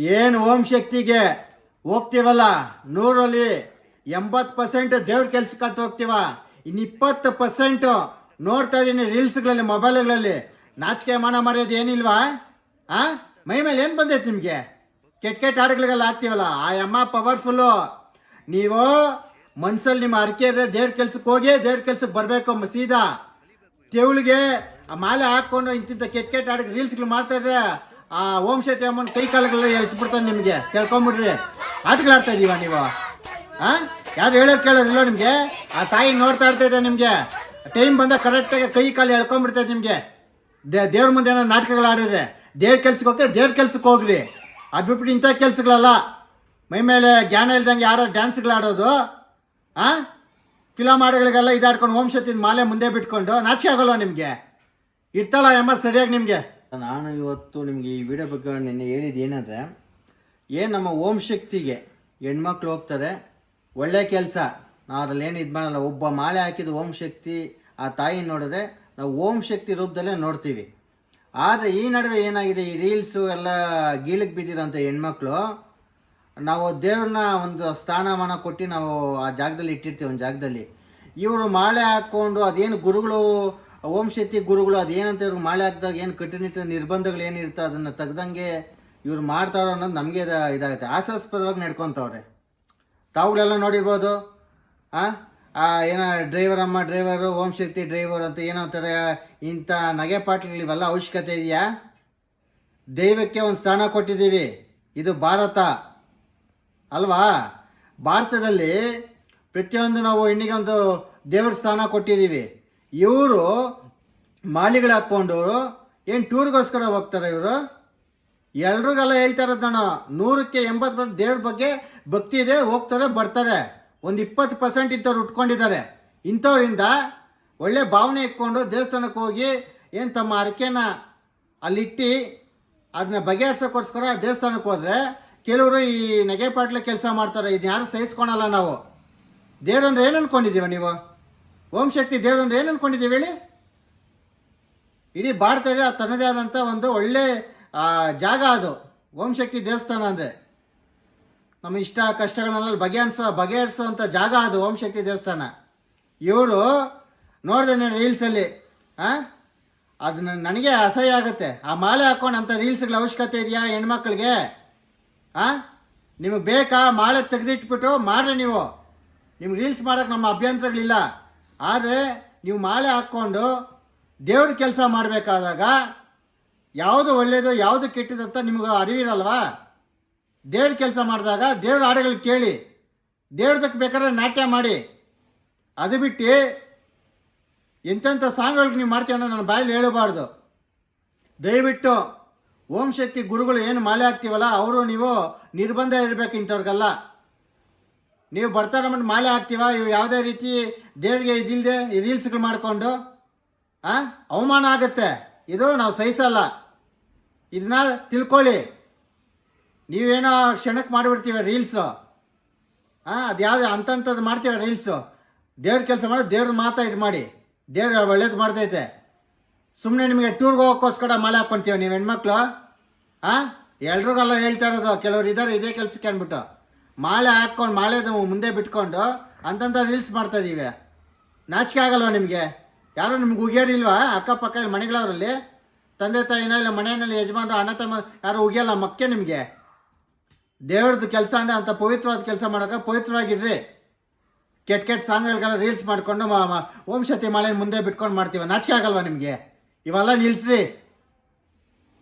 ಏನು ಓಂ ಶಕ್ತಿಗೆ ಹೋಗ್ತೀವಲ್ಲ? ನೂರಲ್ಲಿ ಎಂಬತ್ತು ಪರ್ಸೆಂಟ್ ದೇವ್ರ ಕೆಲ್ಸಕ್ಕಂತ ಹೋಗ್ತೀವ. ಇನ್ನು ಇಪ್ಪತ್ತು ಪರ್ಸೆಂಟು ನೋಡ್ತಾ ಇದ್ದೀನಿ ರೀಲ್ಸ್ಗಳಲ್ಲಿ, ಮೊಬೈಲ್ಗಳಲ್ಲಿ. ನಾಚಿಕೆ ಮಾನ ಮಾಡೋದು ಏನಿಲ್ವಾ? ಆ? ಮೈ ಮೇಲೆ ಏನು ಬಂದೈತೆ ನಿಮಗೆ? ಕೆಟ್ಟ ಕೆಟ್ಟ ಹಾಡುಗಳಿಗೆಲ್ಲ ಹಾಕ್ತೀವಲ್ಲ? ಆ ಅಮ್ಮ ಪವರ್ಫುಲ್ಲು. ನೀವು ಮನ್ಸಲ್ಲಿ ನಿಮ್ಮ ಅರಿಕೆ ಇದ್ರೆ ದೇವ್ರ ಕೆಲ್ಸಕ್ಕೆ ಹೋಗಿ, ದೇವ್ರ ಕೆಲ್ಸಕ್ಕೆ ಬರಬೇಕು ಸೀದಾ. ತೆವಳಿಗೆ ಆ ಮಾಲೆ ಹಾಕ್ಕೊಂಡು ಇಂತಿಂಥ ಕೆಟ್ಟ ಕೆಟ್ಟ ಹಾಡಿಗೆ ರೀಲ್ಸ್ಗಳು ಮಾಡ್ತಾ ಇದ್ರೆ ಆ ಓಂ ಶಕ್ತಿ ಅಮ್ಮನ ಕೈ ಕಾಲುಗಳೆಲ್ಲ ಎಸ್ಬಿಡ್ತಾನೆ ನಿಮಗೆ. ಕೇಳ್ಕೊಂಬಿಡ್ರಿ. ಆಟಗಳಾಡ್ತಾ ಇದೀವ ನೀವು? ಹಾಂ ಯಾರು ಹೇಳೋದು ಕೇಳೋದಿಲ್ಲ ನಿಮಗೆ? ಆ ತಾಯಿ ನೋಡ್ತಾ ಇರ್ತೈತೆ ನಿಮಗೆ. ಟೈಮ್ ಬಂದ ಕರೆಕ್ಟಾಗಿ ಕೈ ಕಾಲು ಎಳ್ಕೊಂಬಿಡ್ತೈತೆ ನಿಮಗೆ. ದೇ ದೇವ್ರ ಮುಂದೆ ಏನೋ ನಾಟಕಗಳು ಆಡಿದ್ರೆ ದೇವ್ರ ಕೆಲ್ಸಕ್ಕೆ ಹೋಗ್ತಾ ದೇವ್ರ ಕೆಲ್ಸಕ್ಕೆ ಹೋಗ್ರಿ. ಅದು ಬಿಟ್ಬಿಟ್ಟು ಇಂಥ ಕೆಲ್ಸಗಳಲ್ಲ. ಮೈ ಮೇಲೆ ಜ್ಞಾನ ಇಲ್ದಂಗೆ ಯಾರೋ ಡ್ಯಾನ್ಸ್ಗಳು ಆಡೋದು. ಆ? ಫಿಲಮ್ ಹಾಡುಗಳಿಗೆಲ್ಲ ಇದಾಡ್ಕೊಂಡು ಓಂ ಶಕ್ತಿನ ಮಾಲೆ ಮುಂದೆ ಬಿಟ್ಕೊಂಡು ನಾಚಿಕೆ ಆಗೋಲ್ಲ ನಿಮಗೆ? ಇರ್ತಾಳ ಎಂಬ ಸರಿಯಾಗಿ ನಿಮಗೆ? ನಾನು ಇವತ್ತು ನಿಮಗೆ ಈ ವಿಡಿಯೋ ಬಗ್ಗೆ ನಿನ್ನೆ ಹೇಳಿದ್ದು ಏನಂದರೆ, ಏನು ನಮ್ಮ ಓಂ ಶಕ್ತಿಗೆ ಹೆಣ್ಮಕ್ಳು ಹೋಗ್ತಾರೆ, ಒಳ್ಳೆ ಕೆಲಸ. ನಾವು ಅದರಲ್ಲಿ ಏನು ಇದು ಮಾಡಲ್ಲ, ಒಬ್ಬ ಮಾಲೆ ಹಾಕಿದ ಓಂ ಶಕ್ತಿ ಆ ತಾಯಿ ನೋಡಿದ್ರೆ ನಾವು ಓಂ ಶಕ್ತಿ ರೂಪದಲ್ಲೇ ನೋಡ್ತೀವಿ. ಆದರೆ ಈ ನಡುವೆ ಏನಾಗಿದೆ, ಈ ರೀಲ್ಸು ಎಲ್ಲ ಗೀಳಿಗೆ ಬಿದ್ದಿರೋಂಥ ಹೆಣ್ಮಕ್ಳು, ನಾವು ದೇವ್ರನ್ನ ಒಂದು ಸ್ಥಾನಮಾನ ಕೊಟ್ಟು ನಾವು ಆ ಜಾಗದಲ್ಲಿ ಇಟ್ಟಿರ್ತೀವಿ, ಒಂದು ಜಾಗದಲ್ಲಿ. ಇವರು ಮಾಲೆ ಹಾಕ್ಕೊಂಡು ಅದೇನು ಗುರುಗಳು ಓಂ ಶಕ್ತಿ ಗುರುಗಳು ಅದೇನಂತ ಇವ್ರಿಗೆ ಮಾಲೆ ಹಾಕಿದಾಗ ಏನು ಕಟ್ಟುನಿಟ್ಟಿನ ನಿರ್ಬಂಧಗಳು ಏನಿರ್ತೋ ಅದನ್ನು ತೆಗ್ದಂಗೆ ಇವ್ರು ಮಾಡ್ತಾರೋ ಅನ್ನೋದು ನಮಗೆ ಇದಾಗುತ್ತೆ. ಆಸಾಸ್ಪದವಾಗಿ ನಡ್ಕೊತವ್ರೆ. ತಾವುಗಳೆಲ್ಲ ನೋಡಿರ್ಬೋದು? ಆ? ಏನ ಡ್ರೈವರ್ ಅಮ್ಮ ಡ್ರೈವರು ಓಂ ಶಕ್ತಿ ಡ್ರೈವರ್ ಅಂತ ಏನೋ ಥರ ಇಂಥ ನಗೆ ಪಾಟ್ಗಳು ಇವೆಲ್ಲ ಅವಶ್ಯಕತೆ ಇದೆಯಾ? ದೈವಕ್ಕೆ ಒಂದು ಸ್ಥಾನ ಕೊಟ್ಟಿದ್ದೀವಿ. ಇದು ಭಾರತ. ಅಲ್ವಾ? ಭಾರತದಲ್ಲಿ ಪ್ರತಿಯೊಂದು ನಾವು ಹೆಣ್ಣಿಗೆ ಒಂದು ದೇವ್ರ ಸ್ಥಾನ ಕೊಟ್ಟಿದ್ದೀವಿ. ಇವರು ಮಾಲಿಗಳು ಹಾಕ್ಕೊಂಡು ಏನು ಟೂರ್ಗೋಸ್ಕರ ಹೋಗ್ತಾರೆ ಇವರು? ಎಲ್ರಿಗೆಲ್ಲ ಹೇಳ್ತಾ ಇರೋದು ನಾನು, ನೂರಕ್ಕೆ ಎಂಬತ್ತು ಪರ್ಸೆಂಟ್ ದೇವ್ರ ಬಗ್ಗೆ ಭಕ್ತಿ ಇದೆ, ಹೋಗ್ತಾರೆ, ಬರ್ತಾರೆ. ಒಂದು ಇಪ್ಪತ್ತು ಪರ್ಸೆಂಟ್ ಇಂಥವ್ರು ಉಟ್ಕೊಂಡಿದ್ದಾರೆ. ಇಂಥವ್ರಿಂದ ಒಳ್ಳೆ ಭಾವನೆ ಇಟ್ಕೊಂಡು ದೇವಸ್ಥಾನಕ್ಕೆ ಹೋಗಿ ಏನು ತಮ್ಮ ಅರಕೆನ ಅಲ್ಲಿಟ್ಟು ಅದನ್ನ ಬಗೆಹರಿಸೋಕ್ಕೋಸ್ಕರ ದೇವಸ್ಥಾನಕ್ಕೆ ಹೋದರೆ ಕೆಲವರು ಈ ನಗೆ ಪಾಟ್ಲೆ ಕೆಲಸ ಮಾಡ್ತಾರೆ ಇದು ಯಾರು ಸಹಿಸ್ಕೊಳಲ್ಲ ನಾವು. ದೇವ್ರಂದ್ರೆ ಏನು ಅನ್ಕೊಂಡಿದ್ದೀವ ನೀವು? ಓಂ ಶಕ್ತಿ ದೇವ್ರಂದ್ರೆ ಏನು ಅನ್ಕೊಂಡಿದ್ದೀವಿ ಹೇಳಿ? ಇಡೀ ಭಾರತದ ಅದು ತನ್ನದೇ ಆದಂಥ ಒಂದು ಒಳ್ಳೆ ಜಾಗ ಅದು. ಓಂ ಶಕ್ತಿ ದೇವಸ್ಥಾನ ಅಂದರೆ. ನಮ್ಮ ಇಷ್ಟ, ಕಷ್ಟಗಳನ್ನೆಲ್ಲ ಬಗೆಹರಿಸೋ ಬಗೆಹರಿಸೋವಂಥ ಜಾಗ ಅದು ಓಂ ಶಕ್ತಿ ದೇವಸ್ಥಾನ. ಇವರು ನೋಡಿದೆ ನಾನು ರೀಲ್ಸಲ್ಲಿ ಹಾಂ ಅದನ್ನ ನನಗೆ ಅಸಹ್ಯ ಆಗುತ್ತೆ. ಆ ಮಾಲೆ ಹಾಕೊಂಡು ಅಂಥ ರೀಲ್ಸ್ಗಳ ಅವಶ್ಯಕತೆ ಇದೆಯಾ ಹೆಣ್ಮಕ್ಳಿಗೆ? ಹಾಂ ನಿಮಗೆ ಬೇಕಾ ಮಾಲೆ ತೆಗೆದಿಟ್ಬಿಟ್ಟು ಮಾಡ್ರಿ ನೀವು? ನಿಮ್ಗೆ ರೀಲ್ಸ್ ಮಾಡೋಕ್ಕೆ ನಮ್ಮ ಅಭ್ಯಂತರಗಳಿಲ್ಲ. ಆದರೆ ನೀವು ಮಾಲೆ ಹಾಕ್ಕೊಂಡು ದೇವ್ರ ಕೆಲಸ ಮಾಡಬೇಕಾದಾಗ ಯಾವುದು ಒಳ್ಳೆಯದು ಯಾವುದು ಕೆಟ್ಟದ್ದು ಅಂತ ನಿಮಗೆ ಅರಿವಿರಲ್ವಾ? ದೇವ್ರ ಕೆಲಸ ಮಾಡಿದಾಗ ದೇವ್ರ ಹಾಡುಗಳು ಕೇಳಿ, ದೇವ್ರದಕ್ಕೆ ಬೇಕಾದ್ರೆ ನಾಟ್ಯ ಮಾಡಿ. ಅದು ಬಿಟ್ಟು ಎಂತೆಂಥ ಸಾಂಗ್ಗಳಿಗೆ ನೀವು ಮಾಡ್ತೀವಿ ಅನ್ನೋ ನನ್ನ ಬಾಯಲ್ಲಿ ಹೇಳಬಾರ್ದು. ದಯವಿಟ್ಟು ಓಂ ಶಕ್ತಿ ಗುರುಗಳು ಏನು ಮಾಲೆ ಹಾಕ್ತೀವಲ್ಲ, ಅವರು ನೀವು ನಿರ್ಬಂಧ ಇರಬೇಕು ಇಂಥವ್ರಿಗೆಲ್ಲ. ನೀವು ಬರ್ತಾರೆ ಮಾಡಿ ಮಾಲೆ ಹಾಕ್ತೀವ? ಇವು ಯಾವುದೇ ರೀತಿ ದೇವರಿಗೆ ಇದಿಲ್ಲದೆ ಈ ರೀಲ್ಸ್ಗಳು ಮಾಡಿಕೊಂಡು, ಆ? ಅವಮಾನ ಆಗುತ್ತೆ. ಇದು ನಾವು ಸಹಿಸಲ್ಲ. ಇದನ್ನ ತಿಳ್ಕೊಳ್ಳಿ. ನೀವೇನೋ ಕ್ಷಣಕ್ಕೆ ಮಾಡಿಬಿಡ್ತೀವಿ ರೀಲ್ಸು. ಹಾಂ ಅದು ಯಾವುದು ಅಂತಂಥದ್ದು ಮಾಡ್ತೀವಿ ರೀಲ್ಸು. ದೇವ್ರ ಕೆಲಸ ಮಾಡಿ ದೇವ್ರ ಮಾತಾ ಇದು ಮಾಡಿ. ದೇವ್ರ ಒಳ್ಳೇದು ಮಾಡ್ತೈತೆ. ಸುಮ್ಮನೆ ನಿಮಗೆ ಟೂರ್ಗೆ ಹೋಗೋಕ್ಕೋಸ್ಕರ ಮಾಲೆ ಹಾಕ್ಕೊಂತೀವಿ ನೀವು ಹೆಣ್ಮಕ್ಳು. ಹಾಂ ಎಲ್ರಿಗೆಲ್ಲ ಹೇಳ್ತಾ ಇರೋದು. ಕೆಲವ್ರು ಇದ್ದಾರೆ ಇದೇ ಕೆಲಸಕ್ಕೆ ಅಂದ್ಬಿಟ್ಟು. ಮಾಲೆ ಹಾಕ್ಕೊಂಡು ಮಾಲೆದು ಮುಂದೆ ಬಿಟ್ಕೊಂಡು ಅಂತಂಥ ರೀಲ್ಸ್ ಮಾಡ್ತಾ ಇದೀವಿ ನಾಚಿಕೆ ಆಗಲ್ವಾ ನಿಮಗೆ? ಯಾರು ನಿಮ್ಗೆ ಉಗಿಯೋರಿಲ್ವಾ? ಅಕ್ಕಪಕ್ಕ ಮನೆಗಳವರಲ್ಲಿ? ತಂದೆ ತಾಯಿನ ಇಲ್ಲ ಮನೆಯಲ್ಲಿ ಯಜಮಾನ್ರು, ಅಣ್ಣ ತಮ್ಮ ಯಾರು ಉಗಿಯಲ್ಲ ಮಕ್ಕೆ ನಿಮಗೆ? ದೇವ್ರದ್ದು ಕೆಲಸ ಅಂದರೆ ಅಂಥ ಪವಿತ್ರವಾದ ಕೆಲಸ ಮಾಡೋಕೆ ಪವಿತ್ರವಾಗಿರ್ರಿ. ಕೆಟ್ಟ ಕೆಟ್ಟ ಸಾಂಗ್ಗಳಿಗೆಲ್ಲ ರೀಲ್ಸ್ ಮಾಡಿಕೊಂಡು ಓಂ ಶಕ್ತಿ ಮಾಲೆ ಮುಂದೆ ಬಿಟ್ಕೊಂಡು ಮಾಡ್ತೀವಿ. ನಾಚಿಕೆ ಆಗಲ್ವಾ ನಿಮಗೆ? ಇವೆಲ್ಲ ನಿಲ್ಲಿಸ್ರಿ